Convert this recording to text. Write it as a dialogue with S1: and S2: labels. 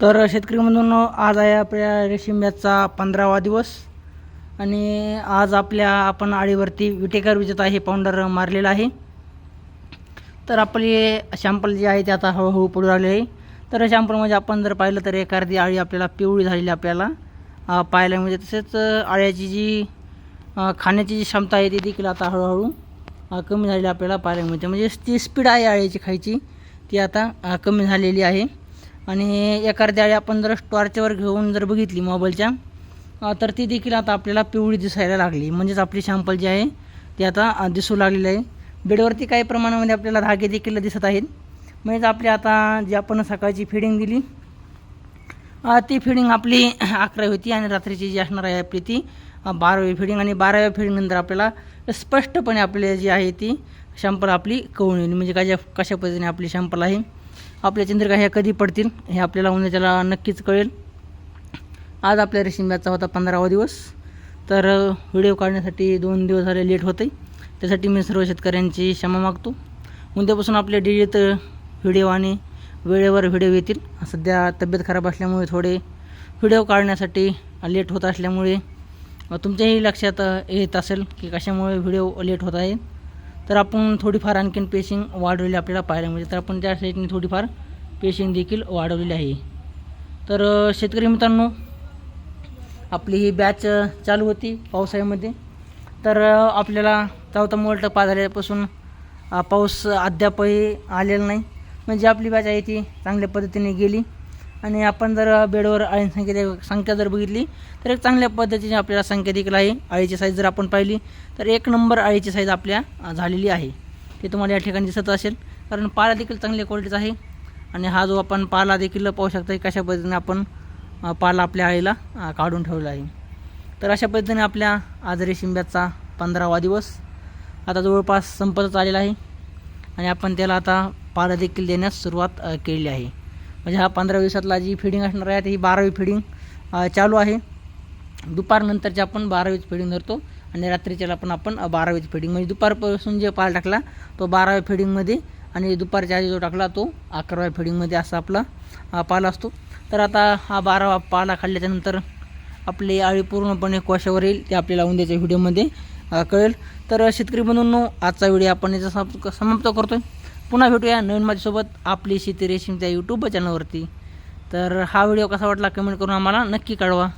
S1: तर शेतकरी म्हणून आज आहे आपल्या रेशीम याचा पंधरावा दिवस. आणि आज आपल्या आपण आळीवरती विटेकर विजेता हे पाऊंडर मारलेला आहे. तर आपले शॅम्पल जे आहे ते आता हळूहळू पडू लागले आहे. तर शॅम्पलमध्ये आपण जर पाहिलं तर एखादी आळी आपल्याला पिवळी झालेली आपल्याला. पाहायला म्हणजे तसेच आळ्याची जी खाण्याची जी क्षमता आहे ती देखील आता हळूहळू कमी झालेली आपल्याला पाहायला मिळते. म्हणजे ती स्पीड आहे आळ्याची खायची ती आता कमी झालेली आहे. आणि एखाद्या आपण जर टॉर्चवर घेऊन जर बघितली मोबाईलच्या तर ती देखील आता आपल्याला पिवळी दिसायला लागली. म्हणजेच आपली शॅम्पल जी आहे ती आता दिसू लागलेली आहे. बेडवरती काही प्रमाणामध्ये आपल्याला धागे देखील दिसत आहेत. म्हणजेच आपली आता जी आपण सकाळची फिडिंग दिली ती फिडिंग आपली अकरावी होती आणि रात्रीची जी असणार आहे आपली ती बारावी फिडिंग आणि बाराव्या फिडिंगनंतर आपल्याला स्पष्टपणे आपली जी आहे ती शॅम्पल आपली कळून येईल. म्हणजे कशा कशा पद्धतीने आपली शॅम्पल आहे. आपल्या चंद्रिका ह्या कधी पडतील हे आपल्याला उन्हाच्याला नक्कीच कळेल. आज आपल्या रेशीम होता पंधरावा दिवस. तर व्हिडिओ काढण्यासाठी दोन दिवस झाले लेट होते त्यासाठी मी सर्व शेतकऱ्यांची क्षमा मागतो. उद्यापासून आपले डिलीत व्हिडिओ आणि वेळेवर व्हिडिओ येतील. सध्या तब्येत खराब असल्यामुळे थोडे व्हिडिओ काढण्यासाठी लेट होत असल्यामुळे तुमच्याही लक्षात येत असेल की कशामुळे व्हिडिओ लेट होत आहे. तर आपण थोडीफार आणखीन पेशिंग वाढवलेली आपल्याला पाहायला मिळते. तर आपण त्या साईडने थोडीफार पेशिंग देखील वाढवलेली आहे. तर शेतकरी मित्रांनो आपली ही बॅच चालू होती पावसाळ्यामध्ये. तर आपल्याला चौथा मोल टप्पा झाल्यापासून पाऊस अद्यापही आलेला नाही. म्हणजे आपली बॅच आहे ती चांगल्या पद्धतीने गेली. आणि आपण जर बेडवर अळी संख्या संख्या जर बघितली तर एक चांगल्या पद्धतीची आपल्याला संख्या देखील आहे. अळीची साईज जर आपण पाहिली तर एक नंबर अळीची साईज आपल्या झालेली आहे. ते तुम्हाला या ठिकाणी दिसत असेल. कारण पाला देखील चांगल्या क्वालिटीचा आहे. आणि हा जो आपण पाला देखील पाहू शकता कशा पद्धतीने आपण पाला आपल्या आळीला काढून ठेवला आहे. तर अशा पद्धतीने आपल्या आज रेशिंब्याचा पंधरावा दिवस आता जवळपास संपतच आलेला आहे. आणि आपण त्याला आता पाला देखील देण्यास सुरुवात केली आहे. म्हणजे हा पंधरा दिवसातला जी फिडिंग असणार आहे ती ही बारावी फिडिंग चालू आहे. दुपारनंतरची आपण बारावीच फिडिंग धरतो आणि रात्रीच्याला पण आपण बारावीच फिडिंग म्हणजे दुपारपासून जे पाल टाकला तो बाराव्या फिडिंगमध्ये आणि दुपारच्या आधी जो टाकला तो अकराव्या फिडिंगमध्ये असा आपला पाला असतो. तर आता हा बारावा पाला खाल्ल्याच्यानंतर आपली आळी पूर्णपणे कोशावर येईल ते आपल्याला उद्याच्या व्हिडिओमध्ये कळेल. तर शेतकरी बनवून आजचा व्हिडिओ आपण याचा समाप्त समाप्त आहे पुन्हा भेटूया नवीन माझ्यासोबत आपली शेती रेशीम त्या यूट्यूब चॅनलवरती तर हा व्हिडिओ कसा वाटला कमेंट करून आम्हाला नक्की कळवा.